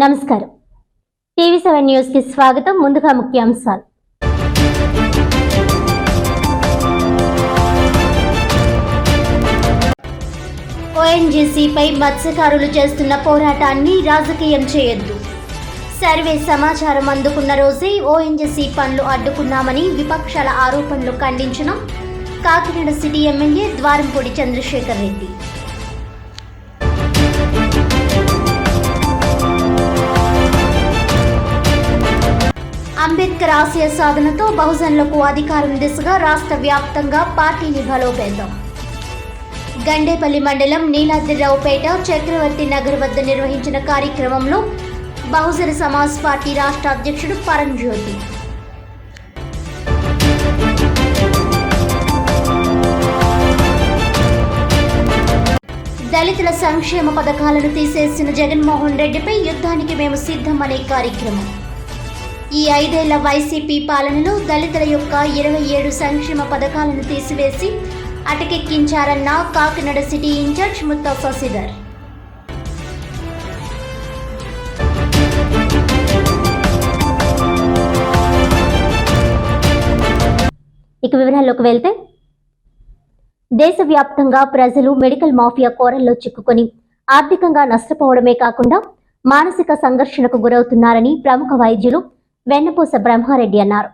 నమస్కారం. TV seven న్యూస్కి స్వాగతం. ముందుగా ముఖ్యాంశాలు. ఓఎన్జీసీపై మత్స్యకారులు చేస్తున్న పోరాటాన్ని రాజకీయం చేయొద్దు. సర్వే సమాచారం అందుకున్న రోజే ఓఎన్జీసీ పనులు అడ్డుకున్నామని విపక్షాల ఆరోపణలు ఖండించిన కాకినాడ సిటీ ఎమ్మెల్యే ద్వారంపూడి చంద్రశేఖర్ రెడ్డి. అంబేద్కర్ ఆశయ సాధనతో బహుజనులకు అధికారం దిశగా రాష్ట్ర వ్యాప్తంగా పార్టీని బలోపేతం గండేపల్లి మండలం నీలాద్రిరావుపేట చక్రవర్తి నగర్ వద్ద నిర్వహించిన కార్యక్రమంలో బహుజన సమాజ్ పార్టీ రాష్ట్ర అధ్యక్షుడు పరంజ్యోతి. దళితుల సంక్షేమ పథకాలను తీసేసిన జగన్మోహన్ రెడ్డిపై యుద్ధానికి మేము సిద్ధం అనే కార్యక్రమం. ఈ ఐదేళ్ళ వైసీపీ పాలనలో దళితుల యొక్క ఇరవై ఏడు సంక్షేమ పథకాలను తీసివేసి అటకెక్కించారన్న Kakinada city in charge Mutha Sasidhar ఇక వివరాల్లోకి వెళ్తే దేశవ్యాప్తంగా ప్రజలు మెడికల్ మాఫియా కోరల్లో చిక్కుకొని ఆర్థికంగా నష్టపోవడమే కాకుండా మానసిక సంఘర్షణకు గురవుతున్నారని ప్రముఖ వైద్యులు వెన్నపూస బ్రహ్మారెడ్డి అన్నారు.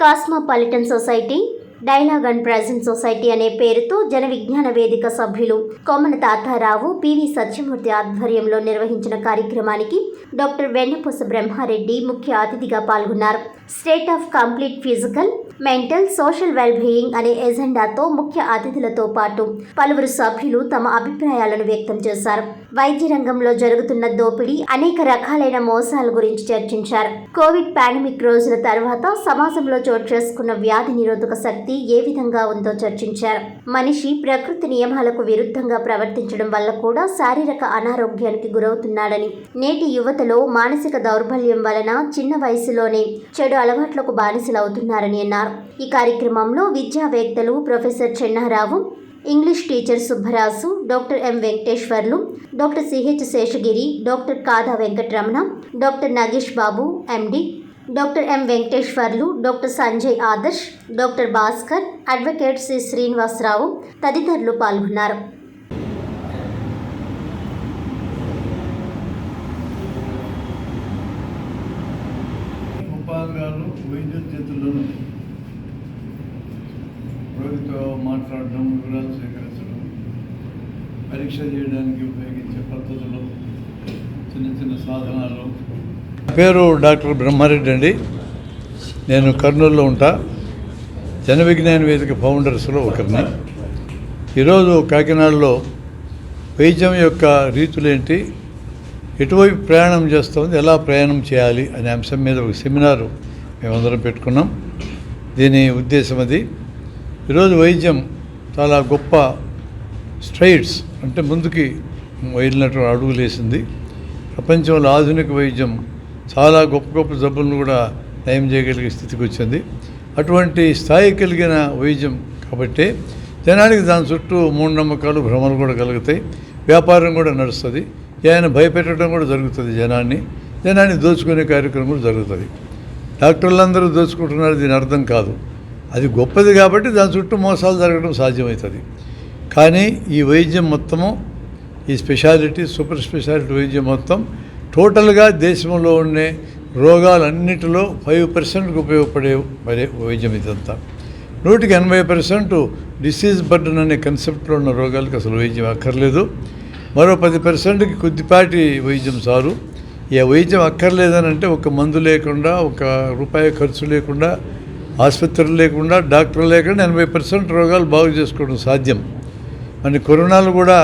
Cosmopolitan society dialogue and present society అనే పేరుతో జన విజ్ఞాన వేదిక సభ్యులు కొమ్మన తాతారావు పివి సత్యమూర్తి ఆధ్వర్యంలో నిర్వహించిన కార్యక్రమానికి డాక్టర్ వెన్నపూస బ్రహ్మారెడ్డి ముఖ్య అతిథిగా పాల్గొన్నారు. State of complete physical mental social well being అనే ఎజెండాతో ముఖ్య అతిథులతో పాటు పలువురు సభ్యులు తమ అభిప్రాయాలను వ్యక్తం చేశారు. వైద్య రంగంలో జరుగుతున్న దోపిడీ అనేక రకాలైన మోసాల గురించి చర్చించారు. కోవిడ్ పాండమిక్ రోజుల తర్వాత సమాజంలో చోటు చేసుకున్న వ్యాధి నిరోధక శక్తి ఏ విధంగా ఉందో చర్చించారు. మనిషి ప్రకృతి నియమాలకు విరుద్ధంగా ప్రవర్తించడం వల్ల కూడా శారీరక అనారోగ్యానికి గురవుతున్నాడని నేటి యువతలో మానసిక దౌర్బల్యం వలన చిన్న వయసులోనే చెడు అలవాట్లకు బానిసలవుతున్నారని అన్నారు. ఈ కార్యక్రమంలో విద్యావేత్తలు professor Chennarao English teacher Subbarasu doctor M Venkateswarlu doctor CH Seshagiri doctor Kada Venkataramana doctor Nagesh Babu MD doctor M Venkateswarlu doctor Sanjay Adarsh doctor Bhaskar advocate C Srinivasarao తదితరులు పాల్గొన్నారు. ఉపాధిగాలు వైద్యుల చేతుల్లోనూ రోగితో మాట్లాడడం వివరాలు సేకరించడం పరీక్ష చేయడానికి ఉపయోగించే పద్ధతులు చిన్న చిన్న సాధనాలు పేరు డాక్టర్ బ్రహ్మారెడ్డి అండి. నేను కర్నూలులో ఉంటా. జన విజ్ఞాన వేదిక ఫౌండర్స్లో ఒకరిని. ఈరోజు కాకినాడలో వైద్యం యొక్క రీతులేంటి? ఎటువైపు ప్రయాణం చేస్తుంది? ఎలా ప్రయాణం చేయాలి? అనే అంశం మీద ఒక సెమినారు మేమందరం పెట్టుకున్నాం. దీని ఉద్దేశం అది. ఈరోజు వైద్యం చాలా గొప్ప స్ట్రైట్స్ అంటే ముందుకి వెళ్ళినటువంటి అడుగులేసింది ప్రపంచంలో ఆధునిక వైద్యం చాలా గొప్ప గొప్ప జబ్బులను కూడా నయం చేయగలిగే స్థితికి వచ్చింది. అటువంటి స్థాయి కలిగిన వైద్యం కాబట్టి జనానికి దాని చుట్టూ మూఢనమ్మకాలు భ్రమలు కూడా కలుగుతాయి. వ్యాపారం కూడా నడుస్తుంది. ఆయన భయపెట్టడం కూడా జరుగుతుంది జనాన్ని. జనాన్ని దోచుకునే కార్యక్రమం కూడా జరుగుతుంది. డాక్టర్లందరూ దోచుకుంటున్నారు దీని అర్థం కాదు. అది గొప్పది కాబట్టి దాని చుట్టూ మోసాలు జరగడం సాధ్యమవుతుంది. కానీ ఈ వైద్యం మొత్తము ఈ స్పెషాలిటీ సూపర్ స్పెషాలిటీ వైద్యం మొత్తం టోటల్గా దేశంలో ఉండే రోగాలన్నిటిలో ఫైవ్ పర్సెంట్కి ఉపయోగపడే మరి వైద్యం ఇదంతా. నూటికి ఎనభై పర్సెంట్ డిసీజ్ బర్డన్ అనే కన్సెప్ట్లో ఉన్న రోగాలకు అసలు వైద్యం అక్కర్లేదు. మరో పది పర్సెంట్కి కొద్దిపాటి వైద్యం చాలు. ఈ వైద్యం అక్కర్లేదని అంటే ఒక మందు లేకుండా ఒక రూపాయి ఖర్చు లేకుండా ఆసుపత్రులు లేకుండా డాక్టర్ లేకుండా ఎనభై పర్సెంట్ రోగాలు బాగు చేసుకోవడం సాధ్యం. మన కరోనాలు కూడా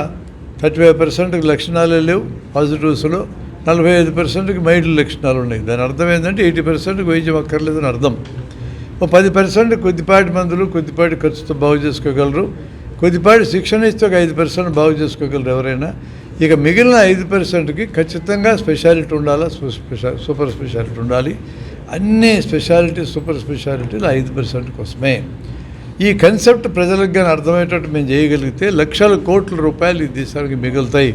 థర్టీ ఫైవ్ పర్సెంట్కి లక్షణాలే లేవు పాజిటివ్స్లో. నలభై ఐదు పర్సెంట్కి మైల్డ్ లక్షణాలు ఉన్నాయి. దాని అర్థం ఏంటంటే ఎయిటీ పర్సెంట్కి వైద్యం అక్కర్లేదని అర్థం. ఓ పది పర్సెంట్ కొద్దిపాటి మందులు కొద్దిపాటి ఖర్చుతో బాగు చేసుకోగలరు. కొద్దిపాటి శిక్షణ ఇస్తే ఒక ఐదు పర్సెంట్ బాగు చేసుకోగలరు ఎవరైనా. ఇక మిగిలిన ఐదు పర్సెంట్కి ఖచ్చితంగా స్పెషాలిటీ ఉండాలా? సూపర్ స్పెషాలిటీ ఉండాలి. అన్ని స్పెషాలిటీ సూపర్ స్పెషాలిటీలు ఐదు పర్సెంట్ కోసమే. ఈ కన్సెప్ట్ ప్రజలకు కానీ అర్థమయ్యేటట్టు మేము చేయగలిగితే లక్షల కోట్ల రూపాయలు ఈ దేశానికి మిగులుతాయి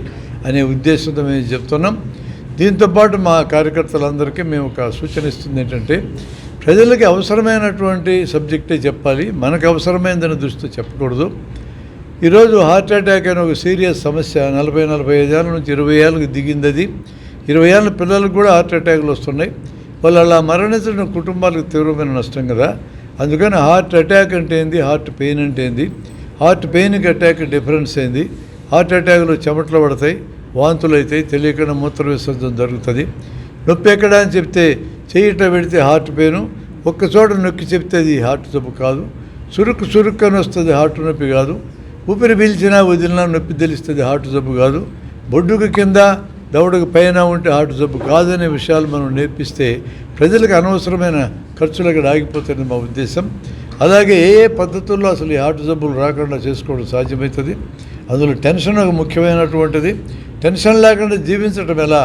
అనే ఉద్దేశంతో మేము చెప్తున్నాం. దీంతోపాటు మా కార్యకర్తలందరికీ మేము ఒక సూచన ఇస్తుంది ఏంటంటే ప్రజలకి అవసరమైనటువంటి సబ్జెక్టే చెప్పాలి మనకు అవసరమైందని దృష్టితో చెప్పకూడదు. ఈరోజు హార్ట్ అటాక్ అనే ఒక సీరియస్ సమస్య నలభై నలభై ఐదు ఏళ్ళ నుంచి ఇరవై ఏళ్ళకి దిగింది అది ఇరవై ఏళ్ళ పిల్లలకు కూడా హార్ట్ అటాక్లు వస్తున్నాయి. వాళ్ళు అలా మరణించడం కుటుంబాలకు తీవ్రమైన నష్టం కదా. అందుకని హార్ట్ అటాక్ అంటే ఏంది? హార్ట్ పెయిన్ అంటే ఏంది? హార్ట్ పెయిన్కి అటాక్ డిఫరెన్స్ ఏంది? హార్ట్ అటాక్లు చెమట్లు పడతాయి. వాంతులు తెలియకుండా మూత్ర విసర్జన జరుగుతుంది. నొప్పి ఎక్కడ అని చెప్తే చేయట పెడితే హార్ట్ పెయిన్ ఒక్క చోట నొక్కి చెప్తే అది హార్ట్ జబ్బు కాదు. చురుకు చురుకు అని వస్తుంది హార్ట్ నొప్పి కాదు. ఊపిరి పీల్చినా వదిలినా నొప్పి తెలుస్తుంది హార్ట్ జబ్బు కాదు. బొడ్డుకు కింద దవడకు పైన ఉంటే హార్ట్ జబ్బు కాదనే విషయాలు మనం నేర్పిస్తే ప్రజలకు అనవసరమైన ఖర్చులు అక్కడ ఆగిపోతుంది మా ఉద్దేశం. అలాగే ఏ ఏ పద్ధతుల్లో అసలు ఈ హార్ట్ జబ్బులు రాకుండా చేసుకోవడం సాధ్యమవుతుంది? అందులో టెన్షన్ ఒక ముఖ్యమైనటువంటిది. టెన్షన్ లేకుండా జీవించడం ఎలా?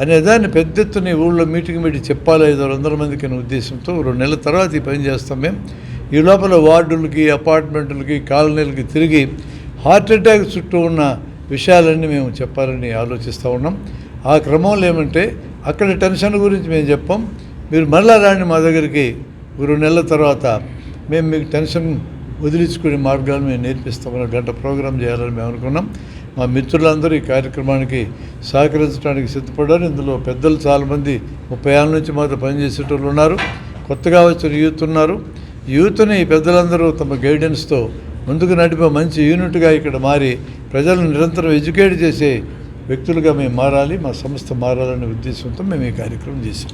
అనే దాన్ని పెద్ద ఎత్తున ఊళ్ళో మీటింగ్ పెట్టి చెప్పాలి ఐదు వందల మందికి అనే ఉద్దేశంతో రెండు నెలల తర్వాత ఈ పని చేస్తాం మేము. ఈ లోపల వార్డులకి అపార్ట్మెంట్లకి కాలనీలకి తిరిగి హార్ట్ అటాక్ చుట్టూ ఉన్న విషయాలన్నీ మేము చెప్పాలని ఆలోచిస్తూ ఉన్నాం. ఆ క్రమంలో ఏమంటే అక్కడ టెన్షన్ గురించి మేము చెప్పాం. మీరు మళ్ళా రాండి మా దగ్గరికి. ఒక రెండు నెలల తర్వాత మేము మీకు టెన్షన్ వదిలించుకునే మార్గాలు మేము నేర్పిస్తామని గంట ప్రోగ్రాం చేయాలని మేము అనుకున్నాం. మా మిత్రులందరూ ఈ కార్యక్రమానికి సహకరించడానికి సిద్ధపడ్డారు. ఇందులో పెద్దలు చాలామంది ముప్పై ఏళ్ళ నుంచి మాతో పనిచేసేటోళ్ళు ఉన్నారు. కొత్తగా వచ్చిన యూత్ ఉన్నారు. యూత్ని పెద్దలందరూ తమ గైడెన్స్తో ముందుకు నడిపే మంచి యూనిట్గా ఇక్కడ మారి ప్రజలను నిరంతరం ఎడ్యుకేట్ చేసే వ్యక్తులుగా మేము మారాలి. మా సంస్థ మారాలనే ఉద్దేశంతో మేము ఈ కార్యక్రమం చేసాం